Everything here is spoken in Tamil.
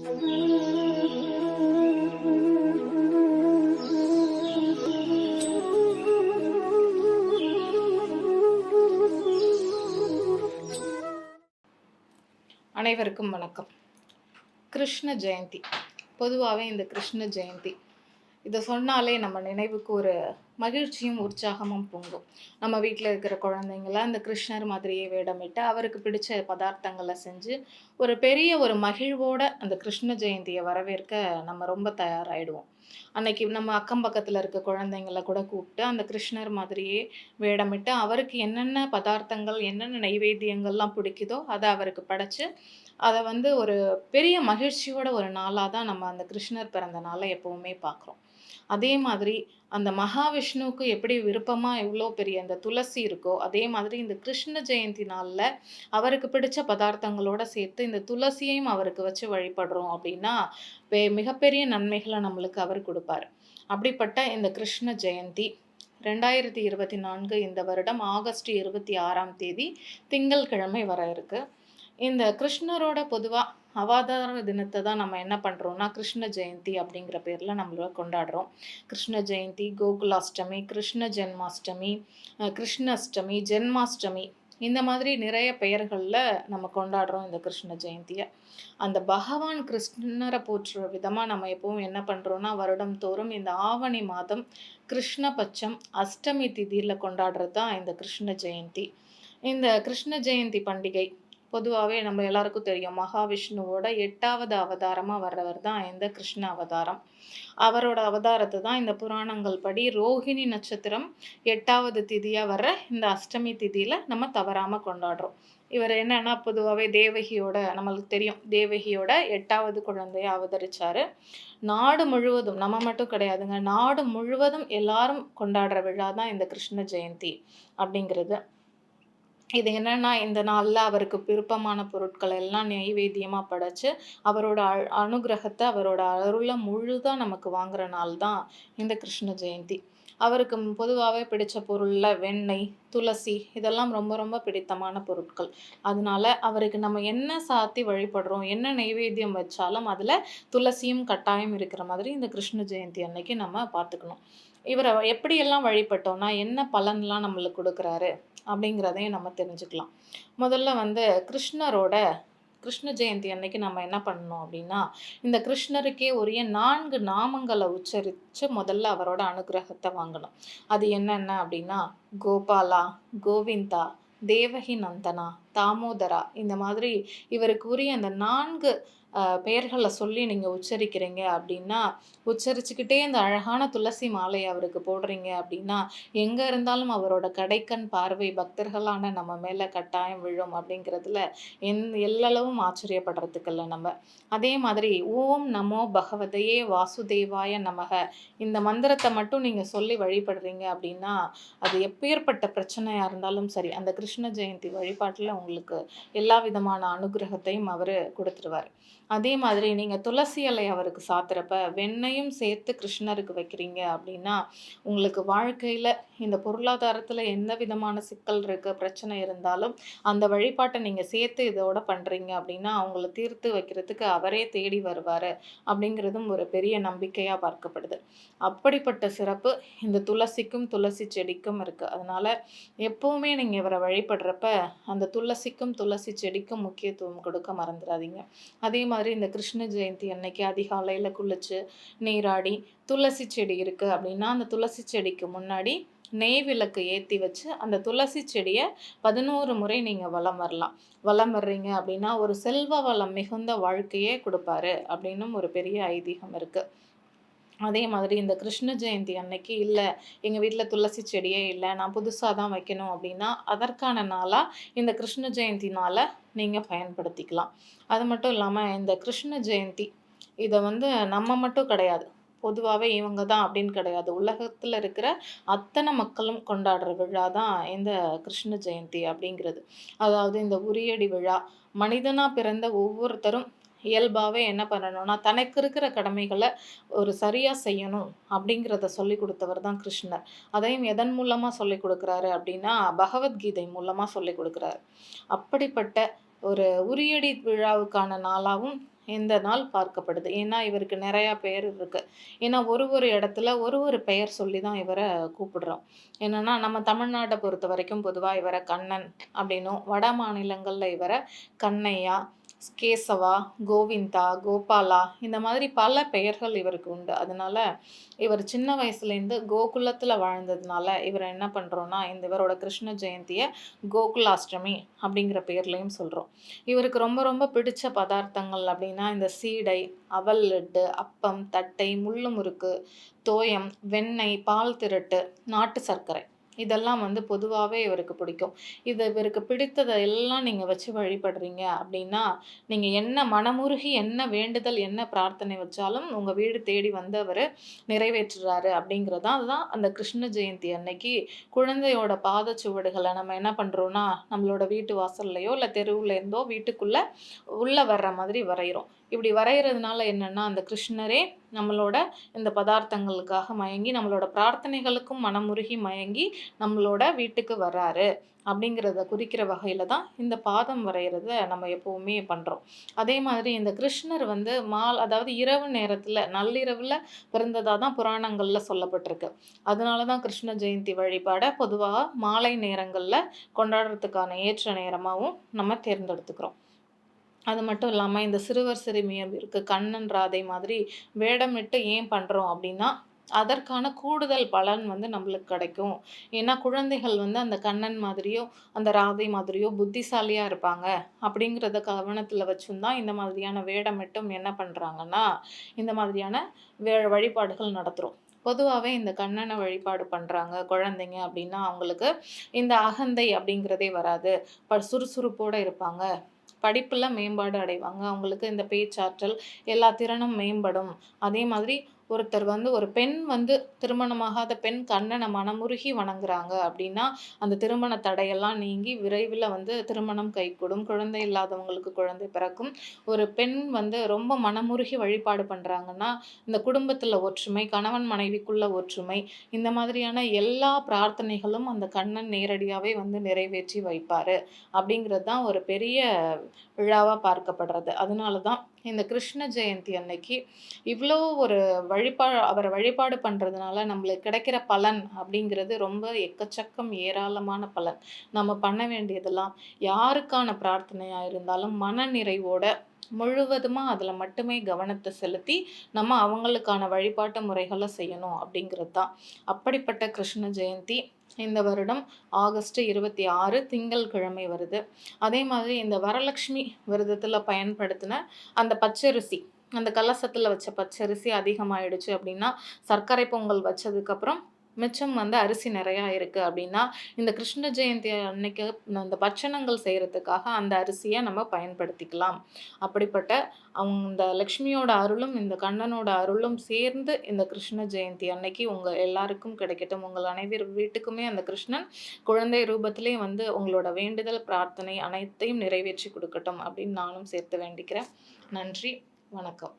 அனைவருக்கும் வணக்கம். கிருஷ்ண ஜெயந்தி. பொதுவாகவே இந்த கிருஷ்ண ஜெயந்தி. இதை சொன்னாலே நம்ம நினைவுக்கு ஒரு மகிழ்ச்சியும் உற்சாகமும் பொங்கும். நம்ம வீட்டில் இருக்கிற குழந்தைங்கள அந்த கிருஷ்ணர் மாதிரியே வேடமிட்டு அவருக்கு பிடிச்ச பதார்த்தங்களை செஞ்சு ஒரு பெரிய ஒரு மகிழ்வோட அந்த கிருஷ்ண ஜெயந்தியை வரவேற்க நம்ம ரொம்ப தயாராகிடுவோம் அன்னைக்கு நம்ம அக்கம் பக்கத்தில் இருக்க குழந்தைங்கள கூட கூப்பிட்டு அந்த கிருஷ்ணர் மாதிரியே வேடமிட்டு அவருக்கு என்னென்ன பதார்த்தங்கள் என்னென்ன நைவேத்தியங்கள்லாம் பிடிக்குதோ அதை அவருக்கு படைச்சு அதை வந்து ஒரு பெரிய மகிழ்ச்சியோட ஒரு நாளாக தான் நம்ம அந்த கிருஷ்ணர் பிறந்த நாளை எப்போவுமே பார்க்குறோம். அதே மாதிரி அந்த மகாவிஷ்ணுவுக்கு எப்படி விருப்பமாக எவ்வளோ பெரிய அந்த துளசி இருக்கோ அதே மாதிரி இந்த கிருஷ்ண ஜெயந்தி நாளில் அவருக்கு பிடிச்ச பதார்த்தங்களோட சேர்த்து இந்த துளசியையும் அவருக்கு வச்சு வழிபடுறோம் அப்படின்னா மிகப்பெரிய நன்மைகளை நம்மளுக்கு அவர் கொடுப்பார். அப்படிப்பட்ட இந்த கிருஷ்ண ஜெயந்தி ரெண்டாயிரத்தி இருபத்தி நான்கு இந்த வருடம் ஆகஸ்ட் இருபத்தி ஆறாம் தேதி திங்கட்கிழமை வர இருக்குது இந்த கிருஷ்ணரோட பொதுவாக அவாதார தினத்தை தான் நம்ம என்ன பண்ணுறோம்னா கிருஷ்ண ஜெயந்தி அப்படிங்கிற பேரில் நம்மள கொண்டாடுறோம். கிருஷ்ண ஜெயந்தி கோகுலாஷ்டமி கிருஷ்ண ஜென்மாஷ்டமி அஹ் கிருஷ்ணாஷ்டமி ஜென்மாஷ்டமி இந்த மாதிரி நிறைய பெயர்களில் நம்ம கொண்டாடுறோம் இந்த கிருஷ்ண ஜெயந்தியை. அந்த பகவான் கிருஷ்ணரை போற்றுற விதமாக நம்ம எப்பவும் என்ன பண்ணுறோம்னா வருடம் தோறும் இந்த ஆவணி மாதம் கிருஷ்ணபட்சம் அஷ்டமி திதியில் கொண்டாடுறது தான் இந்த கிருஷ்ண ஜெயந்தி. இந்த கிருஷ்ண ஜெயந்தி பண்டிகை பொதுவாகவே நம்ம எல்லாருக்கும் தெரியும் மகாவிஷ்ணுவோட எட்டாவது அவதாரமாக வர்றவர் தான் இந்த கிருஷ்ண அவதாரம். அவரோட அவதாரத்தை தான் இந்த புராணங்கள் படி ரோஹிணி நட்சத்திரம் எட்டாவது திதியாக வர்ற இந்த அஷ்டமி திதியில் நம்ம தவறாமல் கொண்டாடுறோம். இவர் என்னன்னா பொதுவாகவே தேவகியோட நம்மளுக்கு தெரியும் தேவகியோட எட்டாவது குழந்தைய அவதரிச்சார். நாடு முழுவதும் நம்ம மட்டும் கிடையாதுங்க நாடு முழுவதும் எல்லாரும் கொண்டாடுற விழா தான் இந்த கிருஷ்ண ஜெயந்தி அப்படிங்கிறது. இது என்னென்னா இந்த நாளில் அவருக்கு விருப்பமான பொருட்கள் எல்லாம் நெய்வேத்தியமாக படைச்சு அவரோட அ அனுகிரகத்தை அவரோட அருளை முழுதாக நமக்கு வாங்குற நாள் தான் இந்த கிருஷ்ண ஜெயந்தி. அவருக்கு பொதுவாகவே பிடித்த பொருளில் வெண்ணெய் துளசி இதெல்லாம் ரொம்ப ரொம்ப பிடித்தமான பொருட்கள். அதனால அவருக்கு நம்ம என்ன சாத்தி வழிபடுறோம் என்ன நெய்வேத்தியம் வச்சாலும் அதில் துளசியும் கட்டாயம் இருக்கிற மாதிரி இந்த கிருஷ்ண ஜெயந்தி அன்னைக்கு நம்ம பார்த்துக்கணும். இவரை எப்படியெல்லாம் வழிபட்டோம்னா என்ன பலன்லாம் நம்மளுக்கு கொடுக்குறாரு? அப்படிங்கிறதையும் நம்ம தெரிஞ்சுக்கலாம். முதல்ல வந்து கிருஷ்ணரோட கிருஷ்ண ஜெயந்தி அன்னைக்கு நம்ம என்ன பண்ணணும் அப்படின்னா இந்த கிருஷ்ணருக்கே உரிய நான்கு நாமங்களை உச்சரித்து முதல்ல அவரோட அனுகிரகத்தை வாங்கணும். அது என்னென்ன அப்படின்னா கோபாலா கோவிந்தா தேவகி நந்தனா தாமோதரா. இந்த மாதிரி இவருக்கு உரிய அந்த நான்கு பெயர்களை சொல்லி நீங்கள் உச்சரிக்கிறீங்க அப்படின்னா உச்சரிச்சுக்கிட்டே இந்த அழகான துளசி மாலை அவருக்கு போடுறீங்க அப்படின்னா எங்கே இருந்தாலும் அவரோட கடைக்கண் பார்வை பக்தர்களான நம்ம மேலே கட்டாயம் விழும் அப்படிங்கிறதுல எந் எல்லளவும் ஆச்சரியப்படுறதுக்கில்ல நம்ம. அதே மாதிரி ஓம் நமோ பகவதையே வாசுதேவாய நமக. இந்த மந்திரத்தை மட்டும் நீங்கள் சொல்லி வழிபடுறீங்க அப்படின்னா அது எப்பேற்பட்ட பிரச்சனையாக இருந்தாலும் சரி அந்த கிருஷ்ண ஜெயந்தி வழிபாட்டில் உங்களுக்கு எல்லா விதமான அனுகிரகத்தையும் அவர் கொடுத்துருவார். அதே மாதிரி நீங்கள் துளசி இலை அவருக்கு சாத்துறப்ப வெண்ணையும் சேர்த்து கிருஷ்ணருக்கு வைக்கிறீங்க அப்படின்னா உங்களுக்கு வாழ்க்கையில் இந்த பொருளாதாரத்தில் எந்த விதமான சிக்கல் இருக்குது பிரச்சனை இருந்தாலும் அந்த வழிபாட்டை நீங்கள் சேர்த்து இதோட பண்ணுறீங்க அப்படின்னா அவங்கள தீர்த்து வைக்கிறதுக்கு அவரே தேடி வருவார் அப்படிங்கிறதும் ஒரு பெரிய நம்பிக்கையாக பார்க்கப்படுது. அப்படிப்பட்ட சிறப்பு இந்த துளசிக்கும் துளசி செடிக்கும் இருக்குது அதனால் எப்போவுமே நீங்கள் இவரை வழிபடுறப்ப அந்த துளசிக்கும் துளசி செடிக்கும் முக்கியத்துவம் கொடுக்க மறந்துடாதீங்க அதே மாதிரி மாதிரி இந்த கிருஷ்ண ஜெயந்தி அன்னைக்கு அதிகாலையில் குளிச்சு நீராடி துளசி செடி இருக்குது அப்படின்னா அந்த துளசி செடிக்கு முன்னாடி நெய் விளக்கு ஏற்றி வச்சு அந்த துளசி செடியை பதினோரு முறை நீங்கள் வலம் வரலாம். வலம் வர்றீங்க அப்படின்னா ஒரு செல்வ வளம் மிகுந்த வாழ்க்கையே கொடுப்பாரு அப்படின்னும் ஒரு பெரிய ஐதீகம் இருக்குது அதே மாதிரி இந்த கிருஷ்ண ஜெயந்தி அன்னைக்கு இல்லை எங்கள் வீட்டில் துளசி செடியே இல்லை நான் புதுசாக தான் வைக்கணும் அப்படின்னா அதற்கான நாளாக இந்த கிருஷ்ண ஜெயந்தி நாளை நீங்கள் பயன்படுத்திக்கலாம். அது மட்டும் இல்லாமல் இந்த கிருஷ்ண ஜெயந்தி இதை வந்து நம்ம மட்டும் கிடையாது. பொதுவாகவே இவங்க தான் அப்படின்னு கிடையாது. உலகத்தில் இருக்கிற அத்தனை மக்களும் கொண்டாடுற விழா தான் இந்த கிருஷ்ண ஜெயந்தி அப்படிங்கிறது. அதாவது இந்த உரியடி விழா மனிதனாக பிறந்த ஒவ்வொருத்தரும் இயல்பாகவே என்ன பண்ணணும்னா தனக்கு இருக்கிற கடமைகளை ஒரு சரியாக செய்யணும் அப்படிங்கிறத சொல்லி கொடுத்தவர் தான் கிருஷ்ணர். அதையும் எதன் மூலமாக சொல்லி கொடுக்குறாரு அப்படின்னா பகவத்கீதை மூலமாக சொல்லி கொடுக்குறாரு. அப்படிப்பட்ட ஒரு உரியடி விழாவுக்கான நாளாகவும் இந்த நாள் பார்க்கப்படுது. ஏன்னா இவருக்கு நிறையா பெயர் இருக்குது ஏன்னா ஒரு ஒரு இடத்துல ஒரு ஒரு பெயர் சொல்லி தான் இவரை கூப்பிடுறோம். என்னென்னா நம்ம தமிழ்நாட்டை பொறுத்த வரைக்கும் பொதுவாக இவரை கண்ணன் அப்படின்னும் வட மாநிலங்களில் இவரை கண்ணையா கேசவா கோவிந்தா கோபாலா இந்த மாதிரி பல பெயர்கள் இவருக்கு உண்டு. அதனால இவர் சின்ன வயசுலேருந்து கோகுலத்தில் வாழ்ந்ததுனால இவர் என்ன பண்ணுறோன்னா இந்த இவரோட கிருஷ்ண ஜெயந்தியை கோகுலாஷ்டமி அப்படிங்கிற பேர்லேயும் சொல்கிறோம் இவருக்கு ரொம்ப ரொம்ப பிடிச்ச பதார்த்தங்கள் அப்படின்னா இந்த சீடை அவல் லட்டு அப்பம் தட்டை முள்ளு முறுக்கு தோயம் வெண்ணெய் பால் திரட்டு நாட்டு சர்க்கரை. இதெல்லாம் வந்து பொதுவாகவே இவருக்கு பிடிக்கும். இது இவருக்கு பிடித்ததை எல்லாம் நீங்கள் வச்சு வழிபடுறீங்க அப்படின்னா நீங்கள் என்ன மனமுருகி என்ன வேண்டுதல் என்ன பிரார்த்தனை வச்சாலும் உங்கள் வீடு தேடி வந்து அவர் நிறைவேற்றுறாரு அப்படிங்கிறது அதுதான் அந்த கிருஷ்ண ஜெயந்தி அன்னைக்கு குழந்தையோட பாதச்சுவடுகளை நம்ம என்ன பண்ணுறோன்னா நம்மளோட வீட்டு வாசல்லையோ இல்லை தெருவுலேருந்தோ வீட்டுக்குள்ளே உள்ளே வர்ற மாதிரி வரைகிறோம் இப்படி வரைகிறதுனால என்னென்னா அந்த கிருஷ்ணரே நம்மளோட இந்த பதார்த்தங்களுக்காக மயங்கி நம்மளோட பிரார்த்தனைகளுக்கும் மனமுருகி மயங்கி நம்மளோட வீட்டுக்கு வர்றாரு அப்படிங்கிறத குறிக்கிற வகையில் தான் இந்த பாதம் வரைகிறத நம்ம எப்போவுமே பண்ணுறோம் அதே மாதிரி இந்த கிருஷ்ணர் வந்து மால் அதாவது இரவு நேரத்தில் நள்ளிரவில் பிறந்ததாக தான் புராணங்களில் சொல்லப்பட்டிருக்கு. அதனால தான் கிருஷ்ண ஜெயந்தி வழிபாடை பொதுவாக மாலை நேரங்களில் கொண்டாடுறதுக்கான ஏற்ற நேரமாகவும் நம்ம தேர்ந்தெடுத்துக்கிறோம். அது மட்டும் இல்லாமல் இந்த சிறுவர் சிறுமியருக்கு கண்ணன் ராதை மாதிரி வேடமிட்டு ஏன் பண்ணுறோம் அப்படின்னா அதற்கான கூடுதல் பலன் வந்து நம்மளுக்கு கிடைக்கும். ஏன்னா குழந்தைகள் வந்து அந்த கண்ணன் மாதிரியோ அந்த ராதை மாதிரியோ புத்திசாலியாக இருப்பாங்க. அப்படிங்கிறத கவனத்தில் வச்சும் தான் இந்த மாதிரியான வேடமிட்டும் என்ன பண்ணுறாங்கன்னா இந்த மாதிரியான வே வழிபாடுகள் நடத்துகிறோம் பொதுவாகவே இந்த கண்ணனை வழிபாடு பண்ணுறாங்க குழந்தைங்க அப்படின்னா அவங்களுக்கு இந்த அகந்தை அப்படிங்கிறதே வராது. ப சுறுசுறுப்போடு இருப்பாங்க. படிப்பில் மேம்பாடு அடைவாங்க. அவங்களுக்கு இந்த பேச்சாற்றல் எல்லா திறனும் மேம்படும். அதே மாதிரி ஒருத்தர் வந்து ஒரு பெண் வந்து திருமணமாகாத பெண் கண்ணனை மனமுருகி வணங்குறாங்க அப்படின்னா அந்த திருமண தடையெல்லாம் நீங்கி விரைவில் வந்து திருமணம் கைகூடும். குழந்தை இல்லாதவங்களுக்கு குழந்தை பிறக்கும். ஒரு பெண் வந்து ரொம்ப மனமுருகி வழிபாடு பண்ணுறாங்கன்னா இந்த குடும்பத்தில் ஒற்றுமை கணவன் மனைவிக்குள்ள ஒற்றுமை இந்த மாதிரியான எல்லா பிரார்த்தனைகளும் அந்த கண்ணன் நேரடியாகவே வந்து நிறைவேற்றி வைப்பார். அப்படிங்கிறது தான் ஒரு பெரிய விழாவாக பார்க்கப்படுறது. அதனால தான் இந்த கிருஷ்ண ஜெயந்தி அன்னைக்கு இவ்வளோ ஒரு வழிபாடு அவரை வழிபாடு பண்ணுறதுனால நம்மளுக்கு கிடைக்கிற பலன் அப்படிங்கிறது ரொம்ப எக்கச்சக்கம் ஏராளமான பலன். நம்ம பண்ண வேண்டியதெல்லாம் யாருக்கான பிரார்த்தனையாக இருந்தாலும் மன நிறைவோட முழுவதுமாக அதில் மட்டுமே கவனத்தை செலுத்தி நம்ம அவங்களுக்கான வழிபாட்டு முறைகளை செய்யணும் அப்படிங்கிறது தான். அப்படிப்பட்ட கிருஷ்ண ஜெயந்தி இந்த வருடம் ஆகஸ்ட் இருபத்தி ஆறு திங்கள் கிழமை வருது. அதே மாதிரி இந்த வரலட்சுமி விரதத்தில் பயன்படுத்தின அந்த பச்சரிசி அந்த கலசத்தில் வச்ச பச்சரிசி அதிகமாகிடுச்சு அப்படின்னா சர்க்கரை பொங்கல் வச்சதுக்கப்புறம் மிச்சம் வந்து அரிசி நிறையா இருக்குது அப்படின்னா இந்த கிருஷ்ண ஜெயந்தி அன்னைக்கு அந்த பட்சணங்கள் செய்கிறதுக்காக அந்த அரிசியை நம்ம பயன்படுத்திக்கலாம். அப்படிப்பட்ட அவங்க இந்த லக்ஷ்மியோட அருளும் இந்த கண்ணனோட அருளும் சேர்ந்து இந்த கிருஷ்ண ஜெயந்தி அன்னைக்கு உங்கள் எல்லாருக்கும் கிடைக்கட்டும். உங்கள் அனைவர் வீட்டுக்குமே அந்த கிருஷ்ணன் குழந்தை ரூபத்திலே வந்து உங்களோட வேண்டுதல் பிரார்த்தனை அனைத்தையும் நிறைவேற்றி கொடுக்கட்டும் அப்படின்னு நானும் சேர்த்து வேண்டிக்கிறேன். நன்றி வணக்கம்.